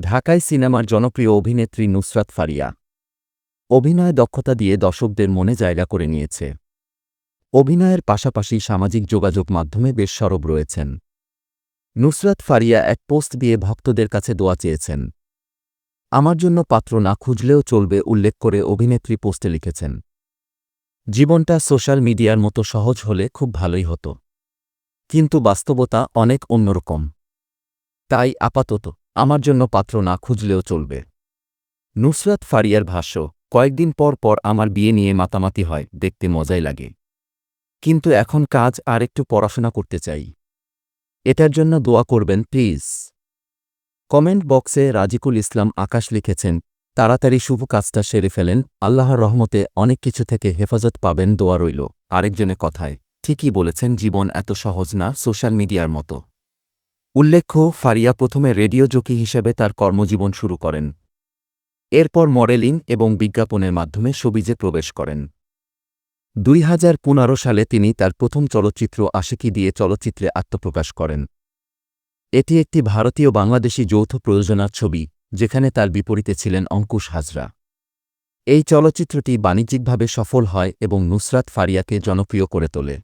ঢাকায় সিনেমার জনপ্রিয় অভিনেত্রী নুসরাত ফারিয়া। অভিনয় দক্ষতা দিয়ে দর্শকদের মনে জায়গা করে নিয়েছে। অভিনয়ের পাশাপাশি সামাজিক যোগাযোগ মাধ্যমে বেশ সরব রয়েছেন। নুসরাত ফারিয়া এক পোস্ট দিয়ে ভক্তদের কাছে দোয়া চেয়েছেন। আমার জন্য পাত্র না খুঁজলেও চলবে উল্লেখ করে অভিনেত্রী পোস্টে লিখেছেন। জীবনটা সোশ্যাল মিডিয়ার মতো সহজ হলে খুব ভালোই হতো। কিন্তু বাস্তবতা অনেক অন্যরকম। তাই আপাতত আমার জন্য পাত্র না খুঁজলেও চলবে। নুসরাত ফারিয়ার ভাষ্য, কয়েকদিন পর পর আমার বিয়ে নিয়ে মাতামাতি হয়, দেখতে মজাই লাগে। কিন্তু এখন কাজ আর একটু পড়াশোনা করতে চাই। এটার জন্য দোয়া করবেন, প্লিজ। কমেন্ট বক্সে রাজিকুল ইসলাম আকাশ লিখেছেন, তাড়াতাড়ি শুভ কাজটা সেরে ফেলেন, আল্লাহর রহমতে অনেক কিছু থেকে হেফাজত পাবেন, দোয়া রইল। আরেকজনে কথায়, ঠিকই বলেছেন, জীবন এত সহজ না, সোশ্যাল মিডিয়ার মতো। উল্লেখ্য, ফারিয়া প্রথমে রেডিও জকি হিসেবে তার কর্মজীবন শুরু করেন। এরপর মডেলিং এবং বিজ্ঞাপনের মাধ্যমে সবিজে প্রবেশ করেন। দুই হাজার পনেরো সালে তিনি তার প্রথম চলচ্চিত্র আশিকি দিয়ে চলচ্চিত্রে আত্মপ্রকাশ করেন। এটি একটি ভারতীয় বাংলাদেশি যৌথ প্রযোজনার ছবি, যেখানে তার বিপরীতে ছিলেন অঙ্কুশ হাজরা। এই চলচ্চিত্রটি বাণিজ্যিকভাবে সফল হয় এবং নুসরাত ফারিয়াকে জনপ্রিয় করে তোলে।